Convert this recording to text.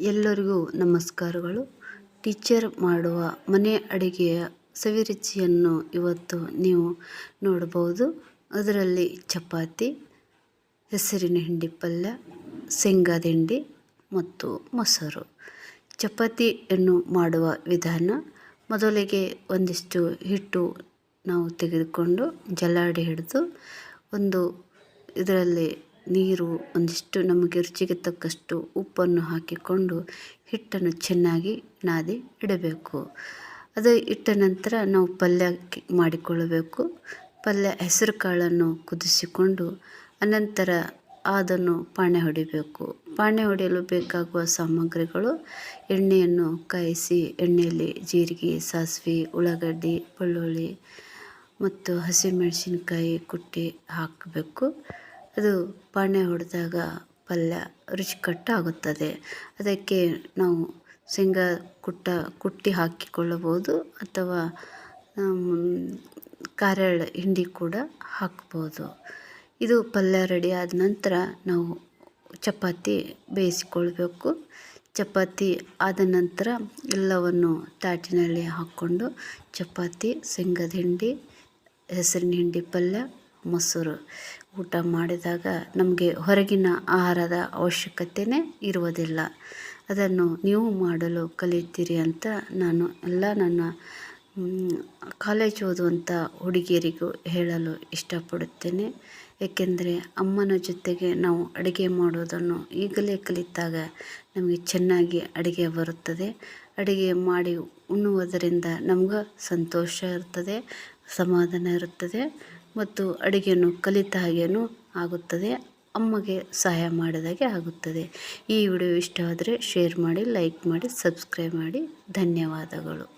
ಎಲ್ಲರಿಗೂ ನಮಸ್ಕಾರಗಳು. ಟೀಚರ್ ಮಾಡುವ ಮನೆ ಅಡುಗೆಯ ಸವಿರುಚಿಯನ್ನು ಇವತ್ತು ನೀವು ನೋಡಬಹುದು. ಅದರಲ್ಲಿ ಚಪಾತಿ, ಹೆಸರಿನ ಹಿಂಡಿ ಪಲ್ಯ ಶೇಂಗಾದ ಹಿಂಡಿ ಮತ್ತು ಮೊಸರು. ಚಪಾತಿಯನ್ನು ಮಾಡುವ ವಿಧಾನ, ಮೊದಲಿಗೆ ಒಂದಿಷ್ಟು ಹಿಟ್ಟು ನಾವು ತೆಗೆದುಕೊಂಡು ಜಲಾಡಿ ಹಿಡಿದು ಒಂದು ಇದರಲ್ಲಿ ನೀರು ಒಂದಿಷ್ಟು ನಮಗೆ ರುಚಿಗೆ ತಕ್ಕಷ್ಟು ಉಪ್ಪನ್ನು ಹಾಕಿಕೊಂಡು ಹಿಟ್ಟನ್ನು ಚೆನ್ನಾಗಿ ನಾದಿ ಇಡಬೇಕು. ಅದು ಇಟ್ಟ ನಂತರ ನಾವು ಪಲ್ಯ ಮಾಡಿಕೊಳ್ಳಬೇಕು. ಪಲ್ಯ ಹೆಸರು ಕಾಳನ್ನು ಕುದಿಸಿಕೊಂಡು ಅನಂತರ ಅದನ್ನು ಪಾಣೆ ಹೊಡಿಬೇಕು. ಪಾಣೆ ಹೊಡೆಯಲು ಬೇಕಾಗುವ ಸಾಮಗ್ರಿಗಳು ಎಣ್ಣೆಯನ್ನು ಕಾಯಿಸಿ, ಎಣ್ಣೆಯಲ್ಲಿ ಜೀರಿಗೆ, ಸಾಸಿವೆ, ಉಳ್ಳಾಗಡ್ಡಿ, ಬೆಳ್ಳುಳ್ಳಿ ಮತ್ತು ಹಸಿಮೆಣಸಿನಕಾಯಿ ಕುಟ್ಟಿ ಹಾಕಬೇಕು. ಅದು ಬಾಣೆ ಹೊಡೆದಾಗ ಪಲ್ಯ ರುಚಿಕಟ್ಟಾಗುತ್ತದೆ. ಅದಕ್ಕೆ ನಾವು ಶೇಂಗ ಕುಟ್ಟ, ಕುಟ್ಟಿ ಹಾಕಿಕೊಳ್ಳಬಹುದು ಅಥವಾ ಕಾರೆಳ್ಳ ಹಿಂಡಿ ಕೂಡ ಹಾಕ್ಬೋದು ಇದು ಪಲ್ಯ ರೆಡಿ ಆದ ನಂತರ ನಾವು ಚಪಾತಿ ಬೇಯಿಸಿಕೊಳ್ಬೇಕು. ಚಪಾತಿ ಆದ ನಂತರ ಎಲ್ಲವನ್ನು ತಾಟಿನಲ್ಲಿ ಹಾಕ್ಕೊಂಡು ಚಪಾತಿ, ಶೇಂಗದ ಹಿಂಡಿ, ಹೆಸರಿನ ಹಿಂಡಿ ಪಲ್ಯ ಮೊಸರು. ಊಟ ಮಾಡಿದಾಗ ನಮಗೆ ಹೊರಗಿನ ಆಹಾರದ ಅವಶ್ಯಕತೆಯೇ ಇರುವುದಿಲ್ಲ. ಅದನ್ನು ನೀವು ಮಾಡಲು ಕಲಿಯುತ್ತೀರಿ ಅಂತ ನಾನು ಎಲ್ಲ ನನ್ನ ಕಾಲೇಜ್ ಓದುವಂಥ ಹುಡುಗಿಯರಿಗೂ ಹೇಳಲು ಇಷ್ಟಪಡುತ್ತೇನೆ. ಏಕೆಂದರೆ ಅಮ್ಮನ ಜೊತೆಗೆ ನಾವು ಅಡುಗೆ ಮಾಡೋದನ್ನು ಈಗಲೇ ಕಲಿತಾಗ ನಮಗೆ ಚೆನ್ನಾಗಿ ಅಡುಗೆ ಬರುತ್ತದೆ. ಅಡುಗೆ ಮಾಡಿ ಉಣ್ಣುವುದರಿಂದ ನಮ್ಗೆ ಸಂತೋಷ ಇರ್ತದೆ, ಸಮಾಧಾನ ಇರುತ್ತದೆ ಮತ್ತು ಅಡುಗೆಯನ್ನು ಕಲಿತ ಹಾಗೇನೂ ಆಗುತ್ತದೆ. ಅಮ್ಮಗೆ ಸಹಾಯ ಮಾಡಿದಾಗೆ ಆಗುತ್ತದೆ. ಈ ವಿಡಿಯೋ ಇಷ್ಟವಾದರೆ ಶೇರ್ ಮಾಡಿ ಲೈಕ್ ಮಾಡಿ ಸಬ್ಸ್ಕ್ರೈಬ್ ಮಾಡಿ. ಧನ್ಯವಾದಗಳು.